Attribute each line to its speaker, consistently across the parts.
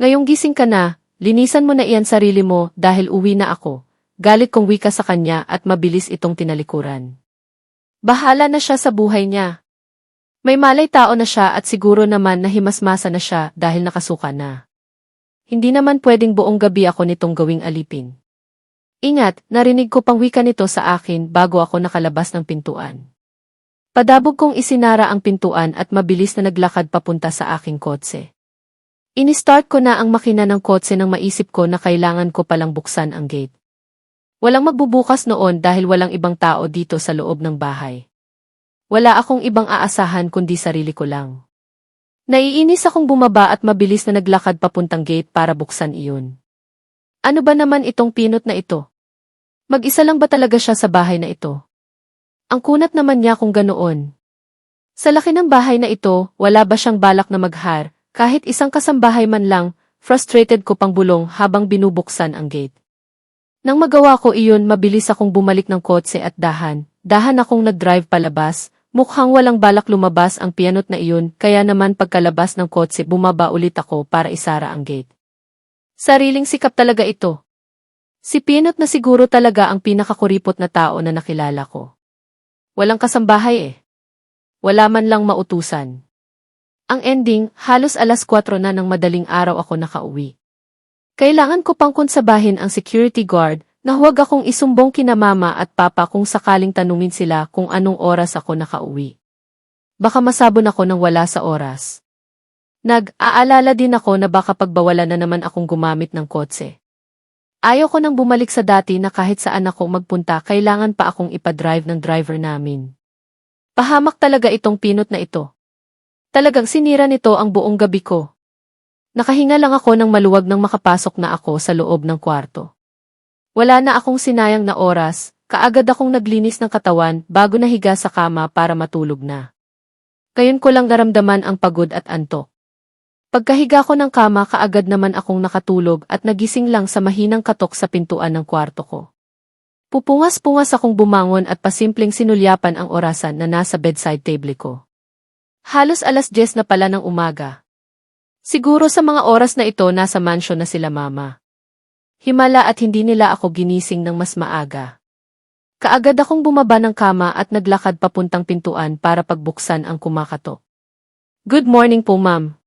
Speaker 1: Ngayong gising ka na, linisan mo na iyan sarili mo dahil uwi na ako. Galit kong wika sa kanya at mabilis itong tinalikuran. Bahala na siya sa buhay niya. May malay tao na siya at siguro naman na himasmasa na siya dahil nakasuka na. Hindi naman pwedeng buong gabi ako nitong gawing alipin. Ingat, narinig ko pang wika nito sa akin bago ako nakalabas ng pintuan. Padabog kong isinara ang pintuan at mabilis na naglakad papunta sa aking kotse. Ini-start ko na ang makina ng kotse nang maisip ko na kailangan ko palang buksan ang gate. Walang magbubukas noon dahil walang ibang tao dito sa loob ng bahay. Wala akong ibang aasahan kundi sarili ko lang. Naiinis akong bumaba at mabilis na naglakad papuntang gate para buksan iyon. Ano ba naman itong pinot na ito? Mag-isa lang ba talaga siya sa bahay na ito? Ang kunat naman niya kung ganoon. Sa laki ng bahay na ito, wala ba siyang balak na maghar, kahit isang kasambahay man lang, frustrated ko pang bulong habang binubuksan ang gate. Nang magawa ko iyon, mabilis akong bumalik ng kotse at dahan, dahan akong nag-drive palabas, mukhang walang balak lumabas ang pianot na iyon, kaya naman pagkalabas ng kotse bumaba ulit ako para isara ang gate. Sariling sikap talaga ito. Si Pinot na siguro talaga ang pinakakuripot na tao na nakilala ko. Walang kasambahay eh. Wala man lang mautusan. Ang ending, halos alas 4 na ng madaling araw ako nakauwi. Kailangan ko pang konsabahin ang security guard na huwag akong isumbong kina mama at papa kung sakaling tanungin sila kung anong oras ako nakauwi. Baka masabon ako ng wala sa oras. Nag-aalala din ako na baka pagbawalan na naman akong gumamit ng kotse. Ayaw ko nang bumalik sa dati na kahit saan ako magpunta kailangan pa akong ipadrive ng driver namin. Pahamak talaga itong pinot na ito. Talagang sinira nito ang buong gabi ko. Nakahinga lang ako ng maluwag nang makapasok na ako sa loob ng kwarto. Wala na akong sinayang na oras, kaagad akong naglinis ng katawan bago nahiga sa kama para matulog na. Kayon ko lang naramdaman ang pagod at antok. Pagkahiga ko ng kama kaagad naman akong nakatulog at nagising lang sa mahinang katok sa pintuan ng kwarto ko. Pupungas-pungas akong bumangon at pasimpleng sinulyapan ang orasan na nasa bedside table ko. Halos alas 10 na pala ng umaga. Siguro sa mga oras na ito nasa mansion na sila mama. Himala at hindi nila ako ginising ng mas maaga. Kaagad akong bumaba ng kama at naglakad papuntang pintuan para pagbuksan ang kumakatok. Good morning po ma'am.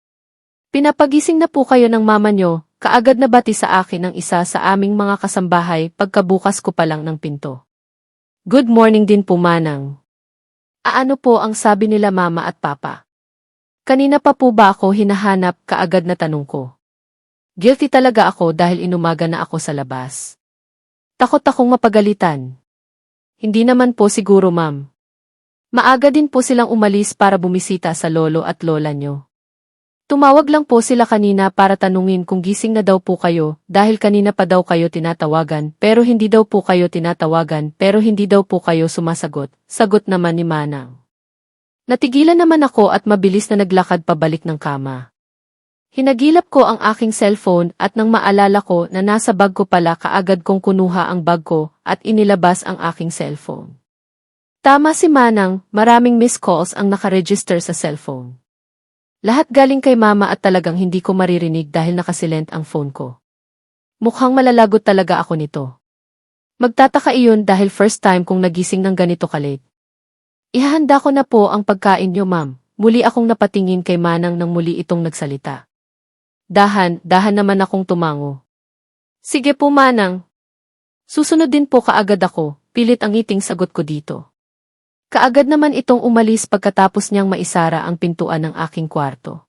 Speaker 1: Pinapagising na po kayo ng mama nyo, kaagad na bati sa akin ng isa sa aming mga kasambahay pagkabukas ko pa lang ng pinto. Good morning din po manang. Aano po ang sabi nila mama at papa? Kanina pa po ba ako hinahanap kaagad na tanong ko? Guilty talaga ako dahil inumaga na ako sa labas. Takot akong mapagalitan. Hindi naman po siguro ma'am. Maaga din po silang umalis para bumisita sa lolo at lola nyo. Tumawag lang po sila kanina para tanungin kung gising na daw po kayo dahil kanina pa daw kayo tinatawagan pero hindi daw po kayo tinatawagan pero hindi daw po kayo sumasagot. Sagot naman ni Manang. Natigilan naman ako at mabilis na naglakad pabalik ng kama. Hinagilap ko ang aking cellphone at nang maalala ko na nasa bag ko pala kaagad kong kunuha ang bag ko at inilabas ang aking cellphone. Tama si Manang, maraming missed calls ang nakaregister sa cellphone. Lahat galing kay mama at talagang hindi ko maririnig dahil nakasilent ang phone ko. Mukhang malalagot talaga ako nito. Magtataka iyon dahil first time kong nagising ng ganito kalit. Ihahanda ko na po ang pagkain niyo ma'am. Muli akong napatingin kay Manang nang muli itong nagsalita. Dahan, dahan naman akong tumango. Sige po Manang. Susunod din po kaagad ako, pilit ang ngiting sagot ko dito. Kaagad naman itong umalis pagkatapos niyang maisara ang pintuan ng aking kwarto.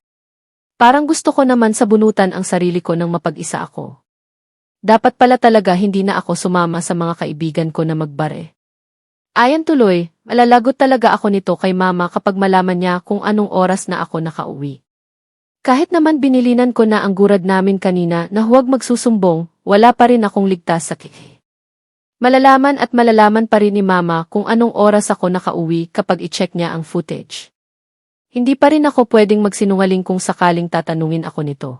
Speaker 1: Parang gusto ko naman sabunutan ang sarili ko nang mapag-isa ako. Dapat pala talaga hindi na ako sumama sa mga kaibigan ko na magbare. Ayan tuloy, malalagot talaga ako nito kay mama kapag malaman niya kung anong oras na ako nakauwi. Kahit naman binilinan ko na ang gurad namin kanina na huwag magsusumbong, wala pa rin akong ligtas sa kiki. Malalaman at malalaman pa rin ni Mama kung anong oras ako nakauwi kapag i-check niya ang footage. Hindi pa rin ako pwedeng magsinungaling kung sakaling tatanungin ako nito.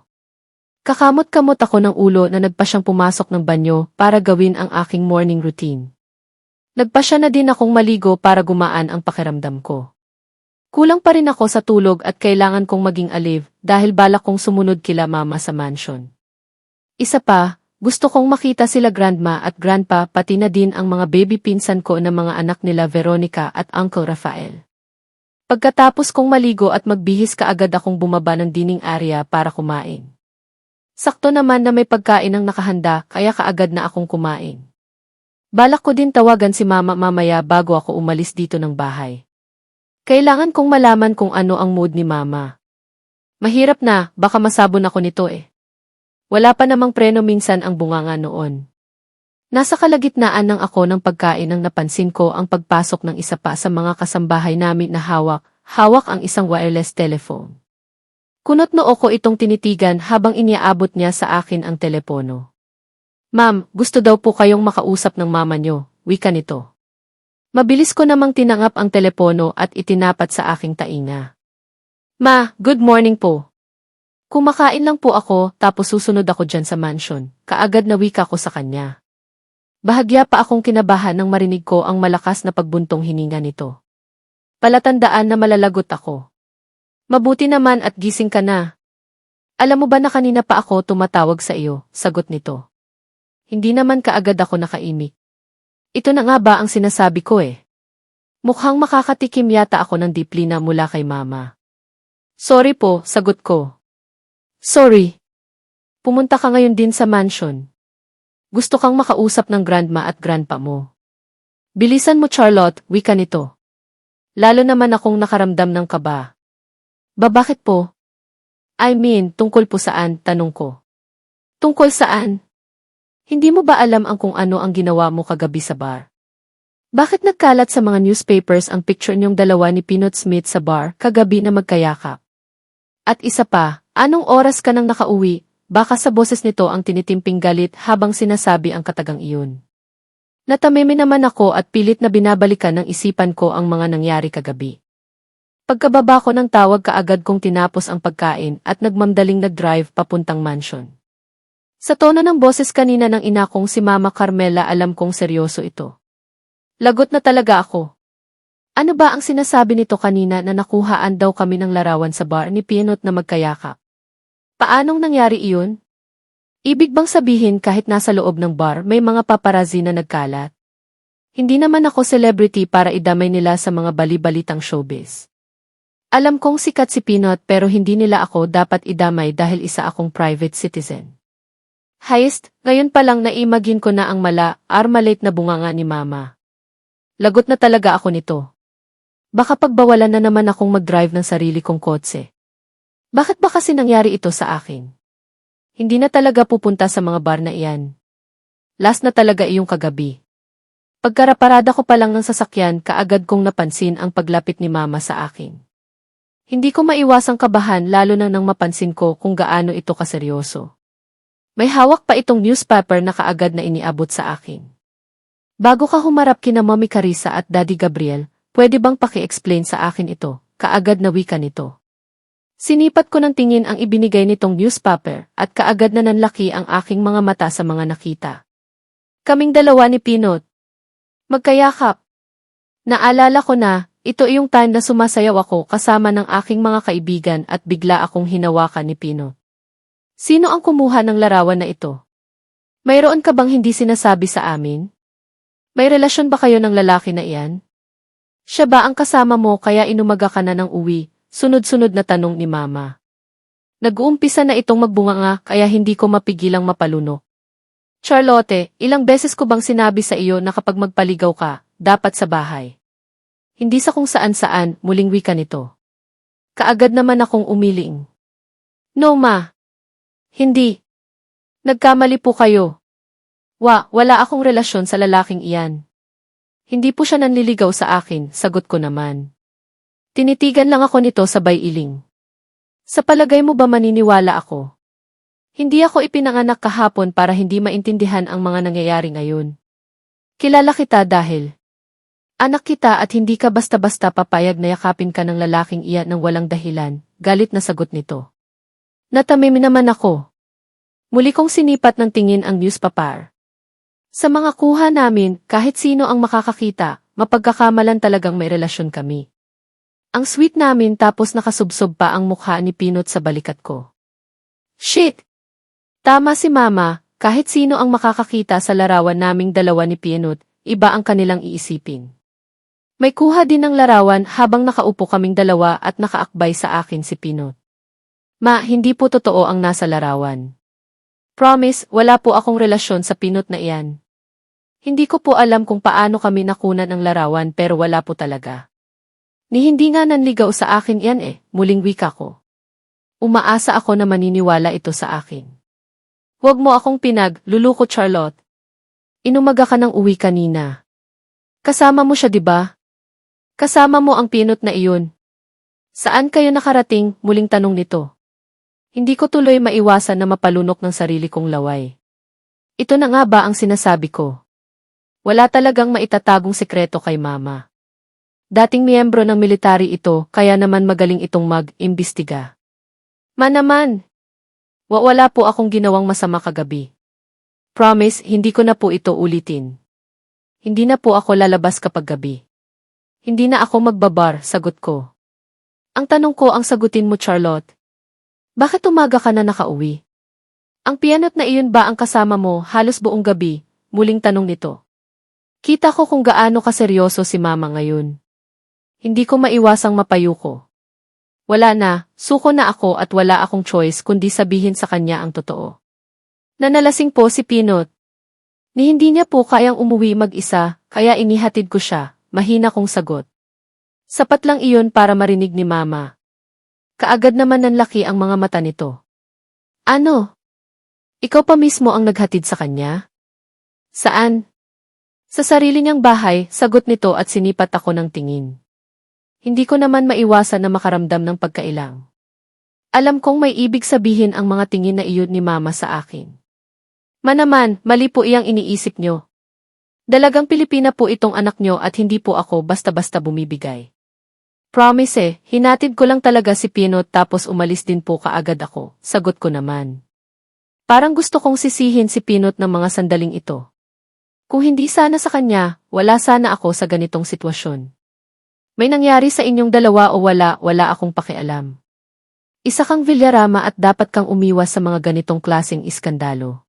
Speaker 1: Kakamot-kamot ako ng ulo na nagpa siyang pumasok ng banyo para gawin ang aking morning routine. Nagpa siya na din akong maligo para gumaan ang pakiramdam ko. Kulang pa rin ako sa tulog at kailangan kong maging alive dahil balak kong sumunod kila mama sa mansion. Isa pa, gusto kong makita sila grandma at grandpa pati na din ang mga baby pinsan ko na mga anak nila Veronica at Uncle Rafael. Pagkatapos kong maligo at magbihis kaagad akong bumaba ng dining area para kumain. Sakto naman na may pagkain ang nakahanda kaya kaagad na akong kumain. Balak ko din tawagan si mama mamaya bago ako umalis dito ng bahay. Kailangan kong malaman kung ano ang mood ni mama. Mahirap na, baka masabon ako nito eh. Wala pa namang preno minsan ang bunganga noon. Nasa kalagitnaan ng ako ng pagkain nang napansin ko ang pagpasok ng isa pa sa mga kasambahay namin na hawak, hawak ang isang wireless telephone. Kunot noo ko itong tinitigan habang iniaabot niya sa akin ang telepono. Ma'am, gusto daw po kayong makausap ng mama nyo, wika nito. Mabilis ko namang tinangap ang telepono at itinapat sa aking tainga. Ma, good morning po. Kumakain lang po ako tapos susunod ako dyan sa mansion. Kaagad na wika ko sa kanya. Bahagya pa akong kinabahan nang marinig ko ang malakas na pagbuntong hininga nito. Palatandaan na malalagot ako. Mabuti naman at gising ka na. Alam mo ba na kanina pa ako tumatawag sa iyo, sagot nito. Hindi naman kaagad ako nakaimik. Ito na nga ba ang sinasabi ko eh? Mukhang makakatikim yata ako ng diplina mula kay mama. Sorry po, sagot ko. Sorry. Pumunta ka ngayon din sa mansion. Gusto kang makausap ng grandma at grandpa mo. Bilisan mo Charlotte, wika nito. Lalo naman akong nakaramdam ng kaba. Ba bakit po? I mean, tungkol po saan, tanong ko. Tungkol saan? Hindi mo ba alam ang kung ano ang ginawa mo kagabi sa bar? Bakit nagkalat sa mga newspapers ang picture niyong dalawa ni Pinot Smith sa bar kagabi na magkayakap? At isa pa, anong oras ka nang nakauwi, baka sa boses nito ang tinitimping galit habang sinasabi ang katagang iyon. Natamimi naman ako at pilit na binabalikan ng isipan ko ang mga nangyari kagabi. Pagkababa ko ng tawag kaagad kong tinapos ang pagkain at nagmamdaling nag-drive papuntang mansion. Sa tono ng boses kanina ng ina kong si Mama Carmela alam kong seryoso ito. Lagot na talaga ako. Ano ba ang sinasabi nito kanina na nakuhaan daw kami ng larawan sa bar ni Pinot na magkayakap? Paanong nangyari iyon? Ibig bang sabihin kahit nasa loob ng bar may mga paparazzi na nagkalat? Hindi naman ako celebrity para idamay nila sa mga bali-balitang showbiz. Alam kong sikat si Pinot pero hindi nila ako dapat idamay dahil isa akong private citizen. Heist, ngayon pa lang naimagine ko na ang mala, armalate na bunganga ni mama. Lagot na talaga ako nito. Baka pagbawalan na naman akong mag-drive ng sarili kong kotse. Bakit ba kasi nangyari ito sa akin? Hindi na talaga pupunta sa mga bar na iyan. Last na talaga iyong kagabi. Pagkaraparada ko pa lang ng sasakyan, kaagad kong napansin ang paglapit ni mama sa akin. Hindi ko maiwasang kabahan lalo na nang mapansin ko kung gaano ito kaseryoso. May hawak pa itong newspaper na kaagad na iniabot sa akin. Bago ka humarap kina Mommy Carissa at Daddy Gabriel, pwede bang paki-explain sa akin ito, kaagad na wika nito. Sinipat ko ng tingin ang ibinigay nitong newspaper at kaagad na nanlaki ang aking mga mata sa mga nakita. Kaming dalawa ni Pinot. Magkayakap. Naalala ko na, ito yung time na sumasayaw ako kasama ng aking mga kaibigan at bigla akong hinawakan ni Pinot. Sino ang kumuha ng larawan na ito? Mayroon ka bang hindi sinasabi sa amin? May relasyon ba kayo ng lalaki na iyan? Siya ba ang kasama mo kaya inumaga ka na ng uwi, Sunod-sunod na tanong ni Mama. Nag-uumpisa na itong magbunganga kaya hindi ko mapigilang mapalunok. Charlotte, ilang beses ko bang sinabi sa iyo na kapag magpaligaw ka, dapat sa bahay? Hindi sa kung saan-saan, muling wika nito. Kaagad naman akong umiling. No ma. Hindi. Nagkamali po kayo. Wa, wala akong relasyon sa lalaking iyan. Hindi po siya nanliligaw sa akin, sagot ko naman. Tinitigan lang ako nito sabay iling. Sa palagay mo ba maniniwala ako? Hindi ako ipinanganak kahapon para hindi maintindihan ang mga nangyayari ngayon. Kilala kita dahil anak kita at hindi ka basta-basta papayag na yakapin ka ng lalaking iyan ng walang dahilan, galit na sagot nito. Natamimi naman ako. Muli kong sinipat ng tingin ang newspaper. Sa mga kuha namin, kahit sino ang makakakita, mapagkakamalan talagang may relasyon kami. Ang sweet namin tapos nakasubsob pa ang mukha ni Pinot sa balikat ko. Shit! Tama si Mama, kahit sino ang makakakita sa larawan naming dalawa ni Pinot, iba ang kanilang iisipin. May kuha din ng larawan habang nakaupo kaming dalawa at nakaakbay sa akin si Pinot. Ma, hindi po totoo ang nasa larawan. Promise, wala po akong relasyon sa Pinot na iyan. Hindi ko po alam kung paano kami nakunan ng larawan pero wala po talaga. Ni hindi nga nanligaw sa akin yan eh, muling wika ko. Umaasa ako na maniniwala ito sa akin. Huwag mo akong pinag, luluko Charlotte. Inumaga ka ng uwi kanina. Kasama mo siya ba? Kasama mo ang pinot na iyon. Saan kayo nakarating, muling tanong nito. Hindi ko tuloy maiwasan na mapalunok ng sarili kong laway. Ito na nga ba ang sinasabi ko? Wala talagang maitatagong sekreto kay mama. Dating miyembro ng military ito, kaya naman magaling itong mag-imbestiga. Manaman! Wa wala po akong ginawang masama kagabi. Promise, hindi ko na po ito ulitin. Hindi na po ako lalabas kapag gabi. Hindi na ako magbabar, sagot ko. Ang tanong ko ang sagutin mo, Charlotte. Bakit umaga ka na nakauwi? Ang pianot na iyon ba ang kasama mo halos buong gabi? Muling tanong nito. Kita ko kung gaano kaseryoso si mama ngayon. Hindi ko maiwasang mapayuko. Wala na, suko na ako at wala akong choice kundi sabihin sa kanya ang totoo. Nanalasing po si Pinot. Ni hindi niya po kayang umuwi mag-isa, kaya inihatid ko siya, mahina kong sagot. Sapat lang iyon para marinig ni Mama. Kaagad naman nanlaki ang mga mata nito. Ano? Ikaw pa mismo ang naghatid sa kanya? Saan? Sa sarili niyang bahay, sagot nito at sinipat ako ng tingin. Hindi ko naman maiwasan na makaramdam ng pagkailang. Alam kong may ibig sabihin ang mga tingin na iyon ni Mama sa akin. Manaman, mali po iyang iniisip nyo. Dalagang Pilipina po itong anak nyo at hindi po ako basta-basta bumibigay. Promise eh, hinatid ko lang talaga si Pinot tapos umalis din po kaagad ako, sagot ko naman. Parang gusto kong sisihin si Pinot ng mga sandaling ito. Kung hindi sana sa kanya, wala sana ako sa ganitong sitwasyon. May nangyari sa inyong dalawa o wala, wala akong pakialam. Isa kang Villarama at dapat kang umiwas sa mga ganitong klaseng iskandalo.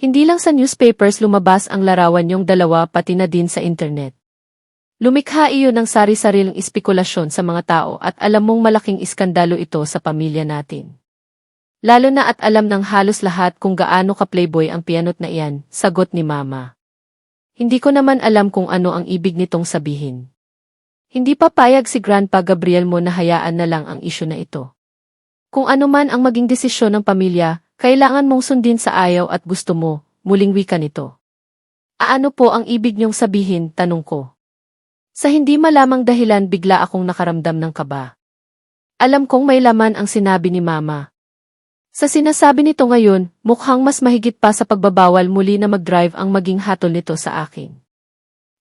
Speaker 1: Hindi lang sa newspapers lumabas ang larawan niyong dalawa pati na din sa internet. Lumikha iyon ng sari-sariling espekulasyon sa mga tao at alam mong malaking iskandalo ito sa pamilya natin. Lalo na at alam ng halos lahat kung gaano ka-playboy ang pianot na iyan, sagot ni Mama. Hindi ko naman alam kung ano ang ibig nitong sabihin. Hindi pa payag si Grandpa Gabriel mo na hayaan na lang ang isyu na ito. Kung ano man ang maging desisyon ng pamilya, kailangan mong sundin sa ayaw at gusto mo, muling wika nito. Aano po ang ibig niyong sabihin, tanong ko. Sa hindi malamang dahilan bigla akong nakaramdam ng kaba. Alam kong may laman ang sinabi ni Mama. Sa sinasabi nito ngayon, mukhang mas mahigit pa sa pagbabawal muli na mag-drive ang maging hatol nito sa akin.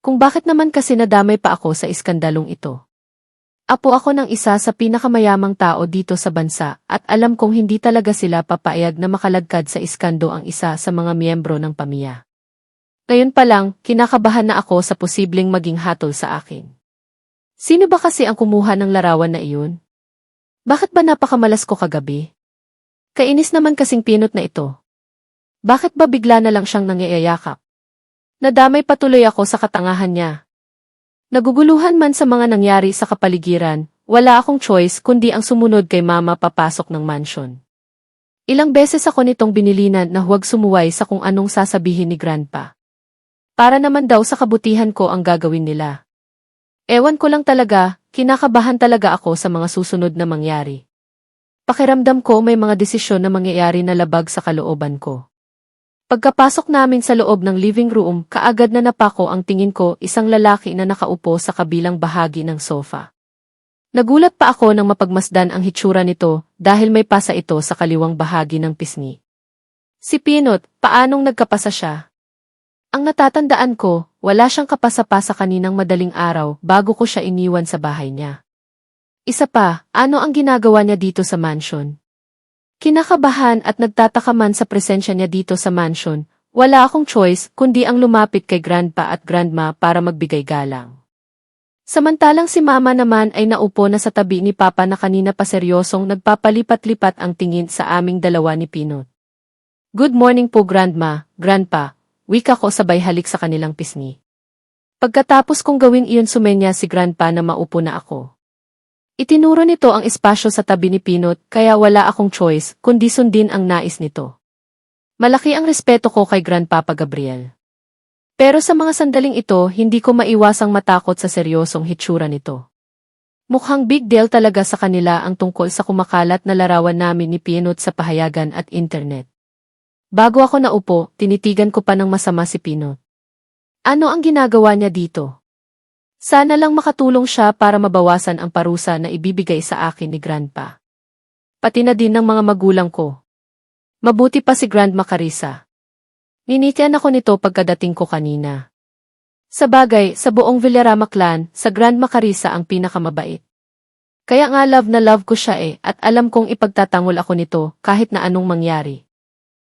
Speaker 1: Kung bakit naman kasi nadamay pa ako sa iskandalong ito. Apo ako ng isa sa pinakamayamang tao dito sa bansa at alam kong hindi talaga sila papayag na makalagkad sa iskando ang isa sa mga miyembro ng pamilya. Ngayon pa lang, kinakabahan na ako sa posibleng maging hatol sa akin. Sino ba kasi ang kumuha ng larawan na iyon? Bakit ba napakamalas ko kagabi? Kainis naman kasing pinot na ito. Bakit ba bigla na lang siyang nangyayakap? Nadamay patuloy ako sa katangahan niya. Naguguluhan man sa mga nangyari sa kapaligiran, wala akong choice kundi ang sumunod kay mama papasok ng mansion. Ilang beses ako nitong binilinan na huwag sumuway sa kung anong sasabihin ni grandpa. Para naman daw sa kabutihan ko ang gagawin nila. Ewan ko lang talaga, kinakabahan talaga ako sa mga susunod na mangyari. Pakiramdam ko may mga desisyon na mangyayari na labag sa kalooban ko. Pagkapasok namin sa loob ng living room, kaagad na napako ang tingin ko isang lalaki na nakaupo sa kabilang bahagi ng sofa. Nagulat pa ako nang mapagmasdan ang hitsura nito dahil may pasa ito sa kaliwang bahagi ng pisngi. Si Pinot, paanong nagkapasa siya? Ang natatandaan ko, wala siyang kapasa-pasa kaninang madaling araw bago ko siya iniwan sa bahay niya. Isa pa, ano ang ginagawa niya dito sa mansion? Kinakabahan at nagtataka man sa presensya niya dito sa mansion, wala akong choice kundi ang lumapit kay grandpa at grandma para magbigay galang. Samantalang si mama naman ay naupo na sa tabi ni papa na kanina pa seryosong nagpapalipat-lipat ang tingin sa aming dalawa ni Pinot. Good morning po grandma, grandpa, wika ko sabay halik sa kanilang pisngi. Pagkatapos kong gawin iyon sumenya si grandpa na maupo na ako. Itinuro nito ang espasyo sa tabi ni Pinot kaya wala akong choice kundi sundin ang nais nito. Malaki ang respeto ko kay Grandpapa Gabriel. Pero sa mga sandaling ito, hindi ko maiwasang matakot sa seryosong hitsura nito. Mukhang big deal talaga sa kanila ang tungkol sa kumakalat na larawan namin ni Pinot sa pahayagan at internet. Bago ako naupo, tinitigan ko pa ng masama si Pinot. Ano ang ginagawa niya dito? Sana lang makatulong siya para mabawasan ang parusa na ibibigay sa akin ni Grandpa. Pati na din ng mga magulang ko. Mabuti pa si Grandma Carissa. Ninitian ako nito pagkadating ko kanina. Sa bagay, sa buong Villarama clan, sa Grandma Carissa ang pinakamabait. Kaya nga love na love ko siya eh, at alam kong ipagtatanggol ako nito kahit na anong mangyari.